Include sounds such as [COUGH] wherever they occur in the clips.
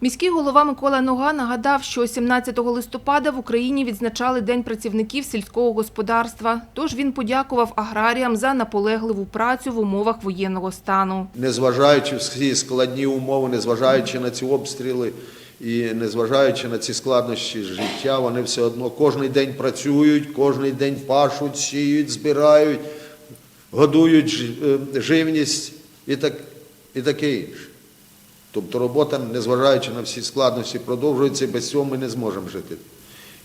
Міський голова Микола Нога нагадав, що 17 листопада в Україні відзначали День працівників сільського господарства. Тож він подякував аграріям за наполегливу працю в умовах воєнного стану. незважаючи всі складні умови, незважаючи на ці обстріли і незважаючи на ці складнощі життя, вони все одно кожен день працюють, кожен день пашуть, сіють, збирають, годують е, живність і, так, і таке інше. Тобто робота, незважаючи на всі складності, продовжується, і без цього ми не зможемо жити,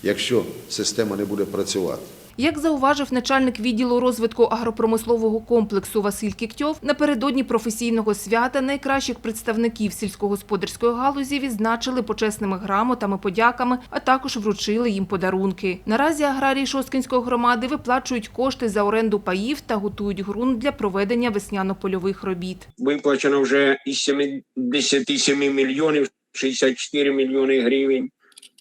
якщо система не буде працювати. Як зауважив начальник відділу розвитку агропромислового комплексу Василь Кіктьов, напередодні професійного свята найкращих представників сільськогосподарської галузі відзначили почесними грамотами, подяками, а також вручили їм подарунки. Наразі аграрії Шосткинської громади виплачують кошти за оренду паїв та готують ґрунт для проведення весняно-польових робіт. виплачено вже із 77 мільйонів 64 мільйони гривень.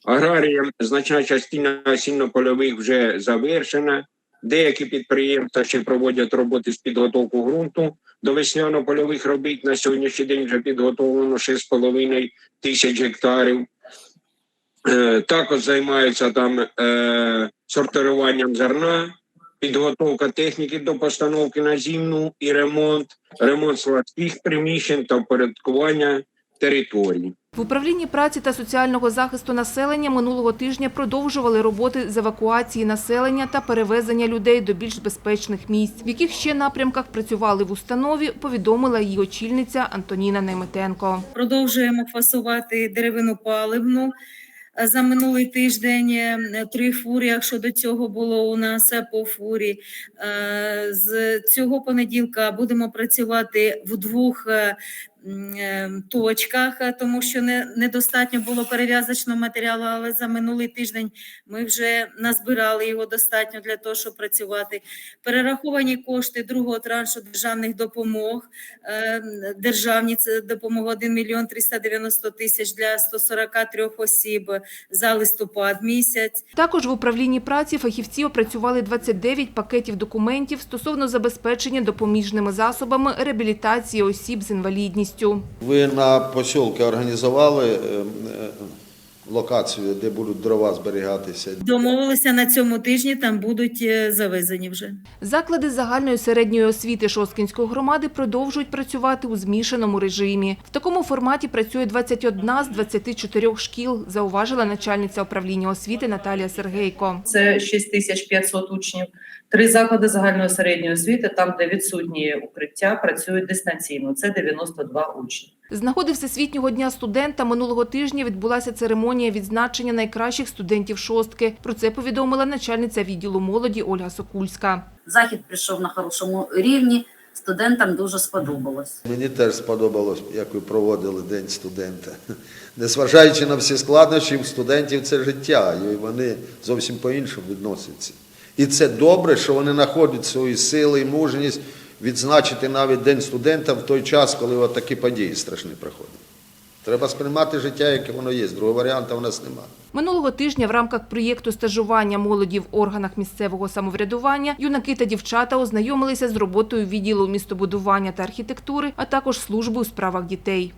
Аграріям значна частина осінно-польових вже завершена. Деякі підприємства ще проводять роботи з підготовки ґрунту до весняно-польових робіт. На сьогоднішній день вже підготовлено 6,5 тисяч гектарів. Е, Також займаються там е, сортируванням зерна, підготовка техніки до постановки на зимну і ремонт, ремонт складських приміщень та впорядкування територій. В управлінні праці та соціального захисту населення минулого тижня продовжували роботи з евакуації населення та перевезення людей до більш безпечних місць. В яких ще напрямках працювали в установі, повідомила її очільниця Антоніна Найметенко. Продовжуємо фасувати деревину паливну. За минулий тиждень е, три фури, якщо до цього було у нас е, по фурі. Е, З цього понеділка будемо працювати в двох точках, е, тому що не, недостатньо було перев'язочного матеріалу, але за минулий тиждень ми вже назбирали його достатньо для того, щоб працювати. Перераховані кошти другого траншу державних допомог. Е, Державні це допомога 1 мільйон 390 тисяч для 143 осіб за листопад місяць. Також в управлінні праці фахівці опрацювали 29 пакетів документів стосовно забезпечення допоміжними засобами реабілітації осіб з інвалідністю. Ви на посілки організували е, е, локацію, де будуть дрова зберігатися? Домовилися на цьому тижні, там будуть е, завезені вже. Заклади загальної середньої освіти Шосткинської громади продовжують працювати у змішаному режимі. В такому форматі працює 21 з 24 шкіл, зауважила начальниця управління освіти Наталія Сергейко. це 6500 учнів. Три заклади загальної середньої освіти, там, де відсутні укриття, працюють дистанційно. Це 92 учні. З нагоди Всесвітнього дня студента минулого тижня відбулася церемонія відзначення найкращих студентів шостки. Про це повідомила начальниця відділу молоді Ольга Сокульська. Захід прийшов на хорошому рівні. Студентам дуже сподобалось. Мені теж сподобалось, як ви проводили День студента. [LAUGHS] Незважаючи на всі складнощі, в студентів це життя, і вони зовсім по-іншому відносяться. І це добре, що вони знаходять свої сили і мужність відзначити навіть День студента в той час, коли от такі події страшні проходять. Треба сприймати життя, яке воно є. Другого варіанту в нас немає. Минулого тижня в рамках проєкту стажування молоді в органах місцевого самоврядування юнаки та дівчата ознайомилися з роботою відділу містобудування та архітектури, а також служби у справах дітей.